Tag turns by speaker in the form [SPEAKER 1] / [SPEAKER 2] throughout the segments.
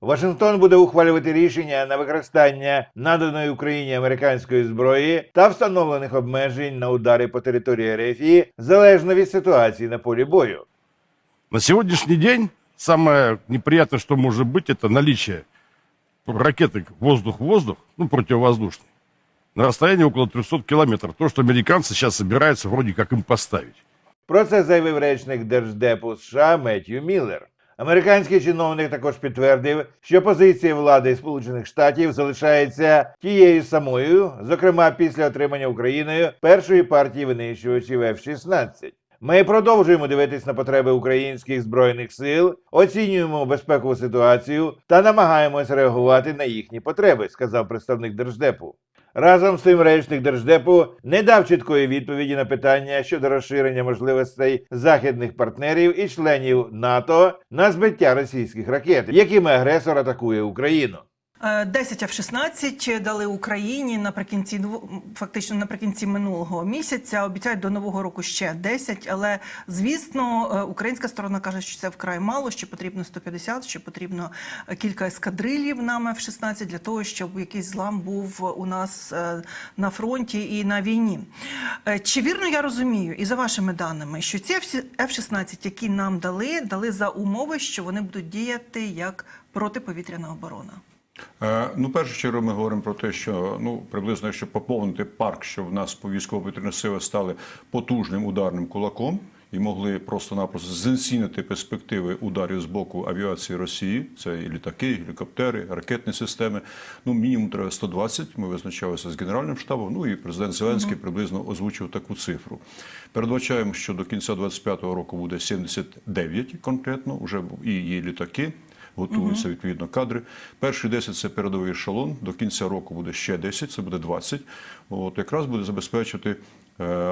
[SPEAKER 1] Вашингтон буде ухвалювати рішення на використання наданої Україні американської зброї та встановлених обмежень на удари по території РФ залежно від ситуації на полі бою.
[SPEAKER 2] На сегодняшний день самое неприятное, что может быть, это наличие ракеты воздух-воздух, ну, противовоздушной, на расстоянии около 300 километров. То, что американцы сейчас собираются вроде как им поставить.
[SPEAKER 1] Про це заявив речник Держдепу США Меттью Міллер. Американський чиновник також підтвердив, що позиція влади Сполучених Штатів залишається тією самою, зокрема після отримання Україною першої партії винищувачів F-16. Ми продовжуємо дивитись на потреби українських збройних сил, оцінюємо безпекову ситуацію та намагаємось реагувати на їхні потреби, сказав представник держдепу. Разом з тим речник держдепу не дав чіткої відповіді на питання щодо розширення можливостей західних партнерів і членів НАТО на збиття російських ракет, якими агресор атакує Україну.
[SPEAKER 3] Е, 10 F-16 дали Україні наприкінці фактично наприкінці минулого місяця. Обіцяють до нового року ще 10, Але звісно, е, українська сторона каже, що це вкрай мало. Що потрібно 150, що потрібно е, кілька ескадрилів нам F-16 для того, щоб якийсь злам був у нас е, на фронті і на війні. Е, Чи вірно я розумію, і за вашими даними, що ці F-16, які нам дали, дали за умови, що вони будуть діяти як протиповітряна оборона?
[SPEAKER 4] Е, Ну, першу чергу, ми говоримо про те, що ну приблизно, якщо поповнити парк, що в нас по військово-повітряні сили стали потужним ударним кулаком і могли просто-напросто знецінити перспективи ударів з боку авіації Росії. Це і літаки, і гелікоптери, ракетні системи. Ну, мінімум треба 120, Ми визначалися з генеральним штабом. Ну і президент Зеленський приблизно озвучив таку цифру. Передбачаємо, що до кінця 25-го року буде 79 конкретно. Вже і є літаки готуються відповідно кадри. Перші 10 – це передовий ешелон. До кінця року буде ще 10, це буде 20. От якраз буде забезпечити е,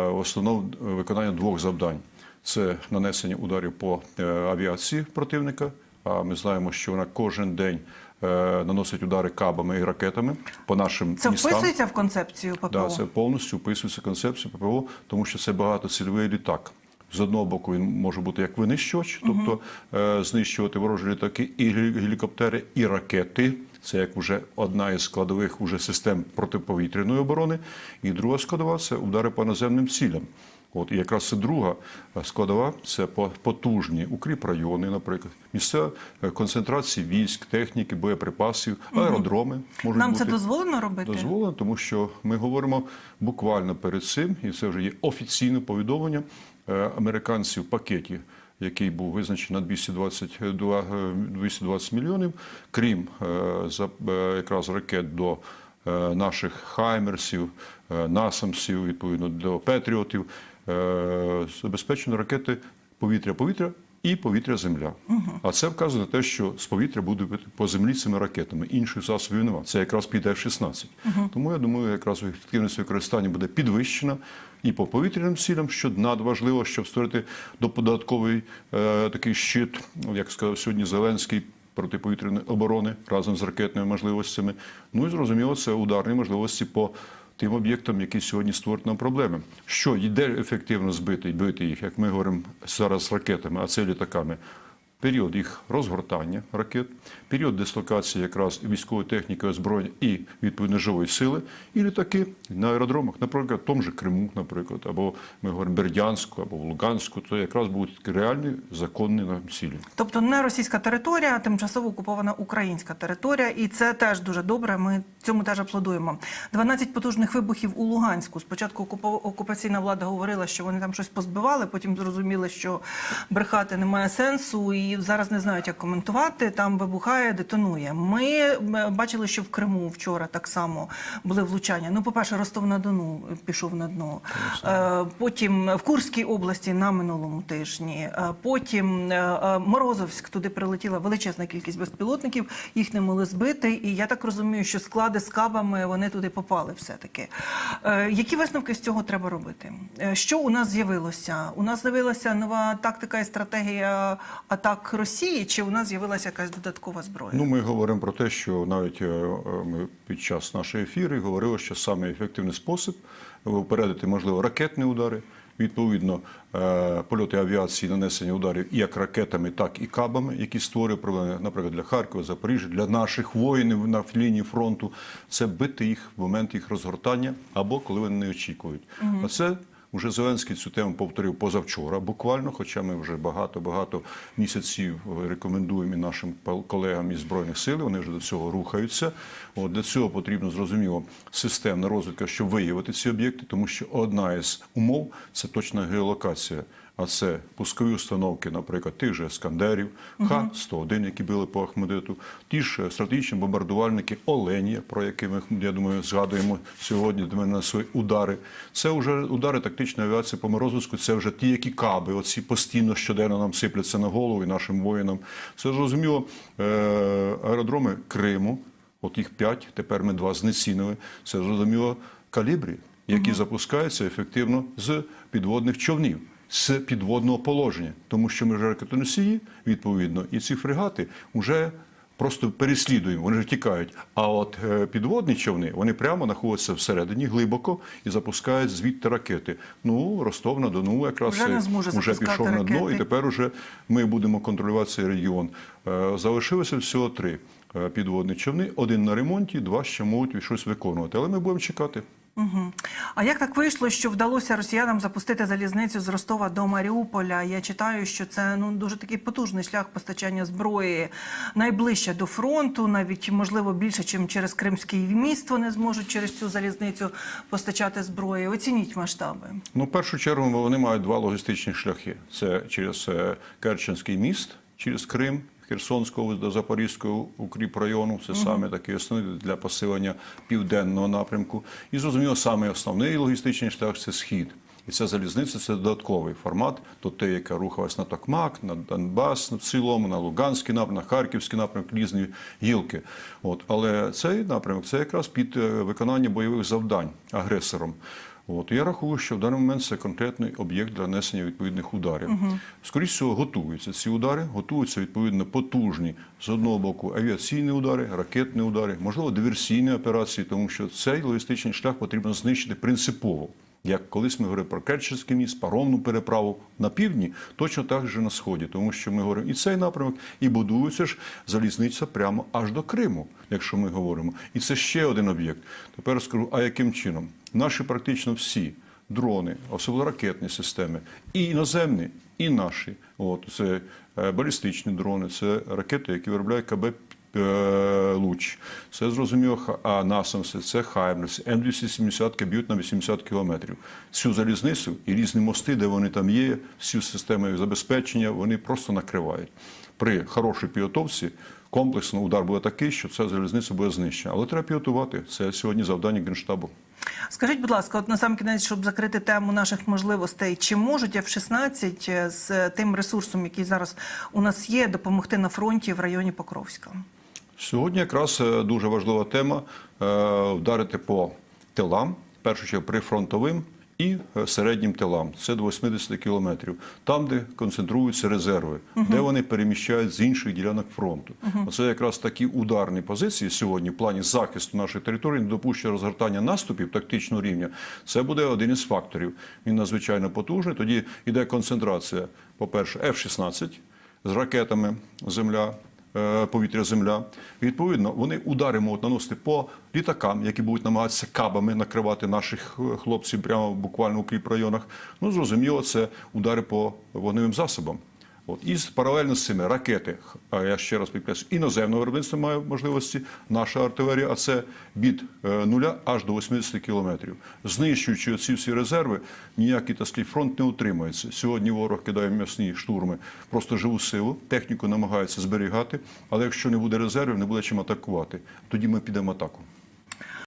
[SPEAKER 4] в виконання двох завдань: це нанесення ударів по е, авіації противника. А ми знаємо, що вона кожен день е, наносить удари кабами і ракетами по нашим
[SPEAKER 3] Це
[SPEAKER 4] містам.
[SPEAKER 3] вписується в концепцію ППО?
[SPEAKER 4] Да, це повністю вписується концепція ППО, тому що це багатоцільовий літак. З одного боку він може бути як винищувач, тобто е, знищувати ворожі літаки і гелікоптери, і ракети. Це як вже одна із складових уже систем протиповітряної оборони. І друга складова це удари по наземним цілям. От і якраз це друга е, складова це по- потужні укріпрайони, наприклад, місця е, концентрації військ, техніки, боєприпасів, аеродроми можуть
[SPEAKER 3] Нам
[SPEAKER 4] бути.
[SPEAKER 3] це дозволено робити?
[SPEAKER 4] Дозволено, тому що ми говоримо буквально перед цим, і це вже є офіційне повідомлення американців в пакеті, який був визначений на 220, е, е, 220 мільйонів, крім е, е, якраз ракет до е, наших хаймерсів, е, насамсів, відповідно до петріотів, е, забезпечено ракети повітря-повітря і повітря-земля. А це вказує на те, що з повітря буде по землі цими ракетами. Інших засобів немає. Це якраз під F-16. Тому я думаю, якраз ефективність використання буде підвищена і по повітряним цілям, що надважливо, щоб створити додатковий е, такий щит, ну, як сказав сьогодні Зеленський. Протиповітряної оборони разом з ракетними можливостями. Ну і зрозуміло, це ударні можливості по тим об'єктам, які сьогодні створюють нам проблеми. Що йде ефективно збити, бити їх, як ми говоримо зараз ракетами, а це літаками. Період їх розгортання ракет, період дислокації якраз військової техніки, озброєння і відповідно живої сили, і літаки на аеродромах, наприклад, в тому же Криму, наприклад, або ми говоримо Бердянську, або в Луганську, то якраз будуть реальні законні нам цілі.
[SPEAKER 3] Тобто не російська територія, а тимчасово окупована українська територія, і це теж дуже добре. Ми цьому теж аплодуємо. 12 потужних вибухів у Луганську. Спочатку окупаційна влада говорила, що вони там щось позбивали, потім зрозуміли, що брехати немає сенсу, і зараз не знають, як коментувати. Там вибухає, детонує. Ми е, бачили, що в Криму вчора так само були влучання. Ну, по-перше, Ростов на Дону пішов на дно. Е, Потім в Курській області на минулому тижні. Е, Потім Морозовськ туди прилетіла величезна кількість безпілотників. Їх не могли збити. І я так розумію, що склади з кабами вони туди попали. Все таки. Які висновки з цього треба робити? Що у нас з'явилося? У нас з'явилася нова тактика і стратегія атак Росії, чи у нас з'явилася якась додаткова зброя?
[SPEAKER 4] Ну, ми говоримо про те, що навіть е, е, ми під час нашої ефіри говорили, що саме ефективний спосіб випередити, можливо, ракетні удари відповідно е, польоти авіації, нанесення ударів як ракетами, так і кабами, які створюють проблеми, наприклад, для Харкова, Запоріжжя, для наших воїнів на лінії фронту. Це бити їх в момент їх розгортання або коли вони не очікують. А це Уже Зеленський цю тему повторив позавчора, буквально, хоча ми вже багато-багато місяців рекомендуємо і нашим колегам із Збройних сил, вони вже до цього рухаються. От, для цього потрібно, зрозуміло, системна розвитка, щоб виявити ці об'єкти, тому що одна із умов це точна геолокація. А це пускові установки, наприклад, тих же Скандерів, Х-101, які били по Ахмедиту, ті ж стратегічні бомбардувальники Оленія, про які ми, я думаю, згадуємо сьогодні до мене на свої удари. Це вже удари тактичної авіації по морозовську, це вже ті, які каби, оці постійно щоденно нам сипляться на голову і нашим воїнам. Це зрозуміло е, аеродроми Криму, от їх п'ять, тепер ми два знецінили. Це зрозуміло калібрі, які запускаються ефективно з підводних човнів. З підводного положення, тому що ми ж ракетоносії, відповідно, і ці фрегати вже просто переслідуємо, вони ж тікають. А от е, підводні човни вони прямо знаходяться всередині глибоко і запускають звідти ракети. Ну, Ростов на Дону якраз
[SPEAKER 3] Вже
[SPEAKER 4] вже пішов на дно, і тепер уже ми будемо контролювати цей регіон. Е, Залишилося всього три е, підводні човни: один на ремонті, два ще можуть щось виконувати. Але ми будемо чекати.
[SPEAKER 3] Угу. А як так вийшло, що вдалося росіянам запустити залізницю з Ростова до Маріуполя? Я читаю, що це ну дуже такий потужний шлях постачання зброї найближче до фронту, навіть можливо більше, ніж через Кримський міст вони зможуть через цю залізницю постачати зброю. Оцініть масштаби.
[SPEAKER 4] Ну, в першу чергу вони мають два логістичні шляхи: це через е, Керченський міст, через Крим. Херсонського до Запорізького укріпрайону, це саме такий основний для посилення південного напрямку. І зрозуміло, саме основний логістичний шлях це схід. І ця залізниця це додатковий формат, то те, яка рухалась на Токмак, на Донбас в цілому, на Луганський напрямок, на Харківський напрямок, різні гілки. От. Але цей напрямок це якраз під е, виконання бойових завдань агресором. От я рахую, що в даний момент це конкретний об'єкт для нанесення відповідних ударів. Скоріше всього, готуються ці удари, готуються відповідно потужні з одного боку авіаційні удари, ракетні удари, можливо, диверсійні операції, тому що цей логістичний шлях потрібно знищити принципово. Як колись ми говорили про Керченський міст, паромну переправу на півдні, точно так же на сході, тому що ми говоримо і цей напрямок, і будується ж залізниця прямо аж до Криму, якщо ми говоримо. І це ще один об'єкт. Тепер скажу, а яким чином? Наші практично всі дрони, особливо ракетні системи, і іноземні, і наші. От це е, балістичні дрони, це ракети, які виробляє КБ Луч. Це зрозуміло, а насамси, це Хаймерс, М270 б'ють на 80 кілометрів. Цю залізницю і різні мости, де вони там є, всі системи забезпечення, вони просто накривають. При хорошій підготовці комплексно удар буде такий, що ця залізниця буде знищена. Але треба підготувати. Це сьогодні завдання Генштабу.
[SPEAKER 3] Скажіть, будь ласка, от на сам кінець, щоб закрити тему наших можливостей, чи можуть F-16 з тим ресурсом, який зараз у нас є, допомогти на фронті в районі Покровська?
[SPEAKER 4] Сьогодні якраз е, дуже важлива тема е, вдарити по тилам, першу чергу прифронтовим і е, середнім тилам. Це до 80 кілометрів, там, де концентруються резерви, де вони переміщають з інших ділянок фронту. Оце якраз такі ударні позиції сьогодні в плані захисту нашої території, не недопущення розгортання наступів тактичного рівня. Це буде один із факторів. Він надзвичайно потужний. Тоді йде концентрація, по-перше, F-16 з ракетами Земля е, повітря-земля. Відповідно, вони удари можуть наносити по літакам, які будуть намагатися кабами накривати наших е, хлопців прямо буквально у кріпрайонах. Ну, зрозуміло, це удари по вогневим засобам. От. І паралельно з цими ракети, я ще раз підкреслю, іноземного виробництва має можливості, наша артилерія, а це від е, нуля аж до 80 кілометрів. Знищуючи ці всі резерви, ніякий сказати, фронт не утримується. Сьогодні ворог кидає м'ясні штурми, просто живу силу, техніку намагається зберігати, але якщо не буде резервів, не буде чим атакувати. Тоді ми підемо атаку.